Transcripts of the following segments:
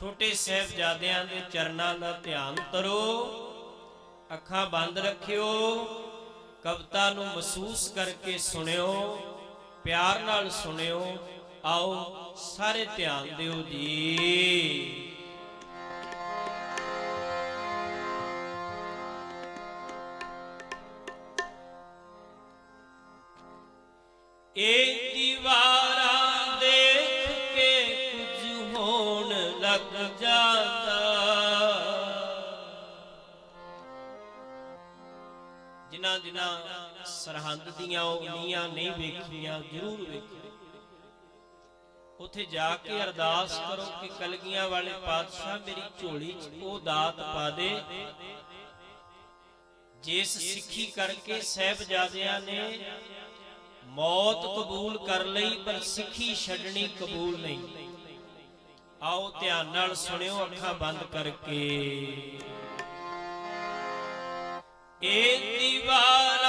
ਛੋਟੇ ਸਹਿਬਜ਼ਾਦਿਆਂ ਦੇ ਚਰਨਾਂ ਦਾ ਧਿਆਨ ਕਰੋ, ਅੱਖਾਂ ਬੰਦ ਰੱਖਿਓ, ਕਵਤਾ ਨੂੰ ਮਹਿਸੂਸ ਕਰਕੇ ਸੁਣਿਓ, ਪਿਆਰ ਨਾਲ ਸੁਣਿਓ, ਆਓ ਸਾਰੇ ਧਿਆਨ ਦਿਓ ਜੀ। ਇਹ ਦੀਵਾ ਜਿਨ੍ਹਾਂ ਸਰਹੰਦ ਦੀਆਂ ਉਨੀਆਂ ਨਹੀਂ ਵੇਖੀਆਂ, ਜ਼ਰੂਰ ਵੇਖੋ ਉਥੇ ਜਾ ਕੇ ਅਰਦਾਸ ਕਰੋ ਕਿ ਕਲਗੀਆਂ ਵਾਲੇ ਪਾਤਸ਼ਾਹ ਮੇਰੀ ਝੋਲੀ 'ਚ ਉਹ ਦਾਤ ਪਾ ਦੇ। ਜਿਸ ਸਿੱਖੀ ਕਰਕੇ ਸਹਿਬਜ਼ਾਦਿਆਂ ਨੇ ਮੌਤ ਕਬੂਲ ਕਰ ਲਈ, ਪਰ ਸਿੱਖੀ ਛੱਡਣੀ ਕਬੂਲ ਨਹੀਂ। ਆਓ ਧਿਆਨ ਨਾਲ ਸੁਣਿਓ, ਅੱਖਾਂ ਬੰਦ ਕਰਕੇ। ਇਹ ਦੀਵਾਰ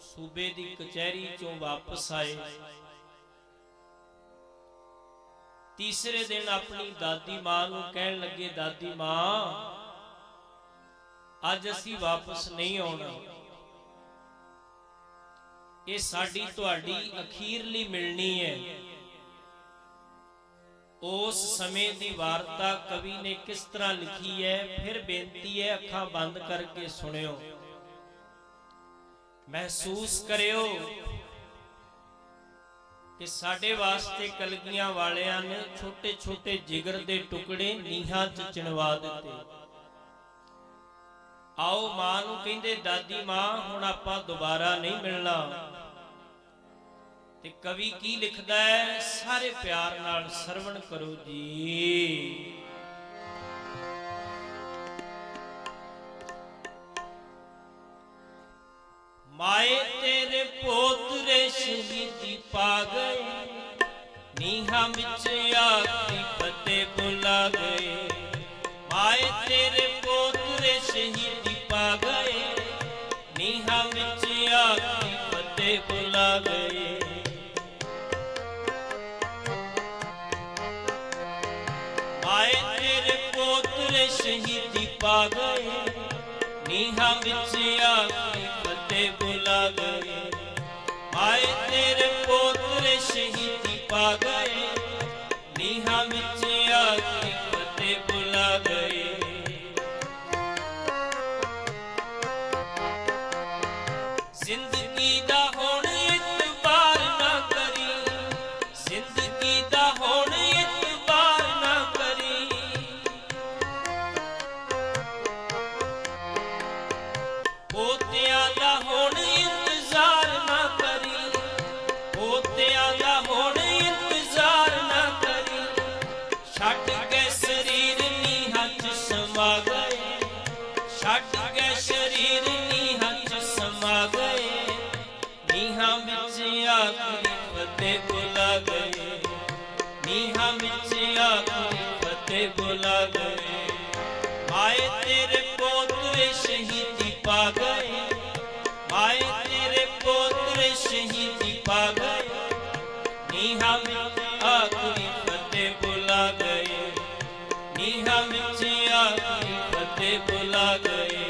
ਸੂਬੇ ਦੀ ਕਚਹਿਰੀ ਚੋਂ ਵਾਪਸ ਆਏ। ਤੀਸਰੇ ਦਿਨ ਆਪਣੀ ਦਾਦੀ ਮਾਂ ਨੂੰ ਕਹਿਣ ਲੱਗੇ, ਦਾਦੀ ਮਾਂ, ਅੱਜ ਅਸੀਂ ਵਾਪਸ ਨਹੀਂ ਆਉਣਾ। ਇਹ ਸਾਡੀ ਤੁਹਾਡੀ ਅਖੀਰਲੀ ਮਿਲਣੀ ਹੈ। ਉਸ ਸਮੇਂ ਦੀ ਵਾਰਤਾ ਕਵੀ ਨੇ ਕਿਸ ਤਰ੍ਹਾਂ ਲਿਖੀ ਹੈ, ਫਿਰ ਬੇਨਤੀ ਹੈ ਅੱਖਾਂ ਬੰਦ ਕਰਕੇ ਸੁਣਿਓ। ਮਹਿਸੂਸ ਕਰਿਓ ਕਿ ਸਾਡੇ ਵਾਸਤੇ ਕਲਗੀਆਂ ਵਾਲਿਆਂ ਨੇ ਛੋਟੇ ਛੋਟੇ ਜਿਗਰ ਦੇ ਟੁਕੜੇ ਨੀਹਾਂ 'ਚ ਚਿਣਵਾ ਦਿੱਤੇ। ਆਓ ਮਾਂ ਨੂੰ ਕਹਿੰਦੇ, ਦਾਦੀ ਮਾਂ, ਹੁਣ ਆਪਾਂ ਦੁਬਾਰਾ ਨਹੀਂ ਮਿਲਣਾ। ਤੇ ਕਵੀ ਕੀ ਲਿਖਦਾ ਹੈ? ਸਾਰੇ ਪਿਆਰ ਨਾਲ ਸਰਵਣ ਕਰੋ ਜੀ। ਮਾਏ ਤੇਰੇ ਪੋਤਰੇ ਸ਼ਹੀਦੀ ਪਾ ਗਏ ਨੀਹਾਂ ਵਿੱਚ ਆਖਰੀ ਫਤਿਹ ਬੁਲਾ ਗਏ। ਮਾਏ ਤੇਰੇ ਪੋਤਰੇ ਸ਼ਹੀਦੀ ਪਾ ਗਏ ਨੀਹਾਂ ਵਿੱਚ ਆਖਰੀ ਫਤਿਹ ਬੁਲਾ ਗਏ। ਮਾਏ ਤੇਰੇ ਪੋਤਰੇ ਸ਼ਹੀਦੀ ਪਾ ਗਏ ਨੀਹਾਂ ਵਿੱਚ ਆਖਰੀ ਫਤਿਹ ਗਏ ਮਾਏ ਤੇਰੇ ਪੋਤਰੇ ਸ਼ਹੀਦੀ ਪਾ ਗਏ। ਨੀਹਾਂ ਵਿੱਚ ਆਖਰੀ ਫਤਿਹ ਬੁਲਾ ਗਏ ਨੀਹਾਂ ਵਿੱਚ ਆਖਰੀ ਫਤਿਹ ਬੁਲਾ ਗਏ ਮਾਏ ਤੇਰੇ ਪੋਤਰੇ ਸ਼ਹੀਦੀ ਪਾ ਗਏ। ਮਾਏ ਤੇਰੇ ਪੋਤਰੇ ਸ਼ਹੀਦੀ ਪਾ ਗਏ। ਨੀਹਾਂ ਵਿੱਚ ਆਖਰੀ ਫਤਿਹ ਬੁਲਾ ਗਏ ਨੀਹਾਂ ਵਿੱਚ ਆਖਰੀ ਫਤਿਹ ਬੁਲਾ ਗਏ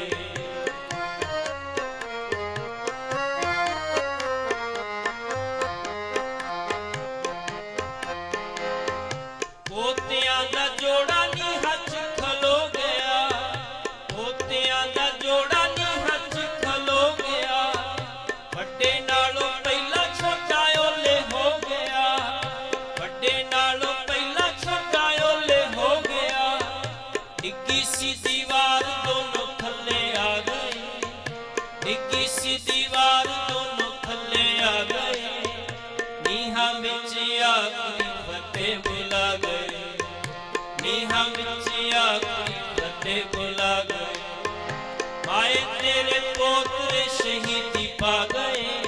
ਪੋਤਰੇ ਸ਼ਹੀਦੀ ਪਾ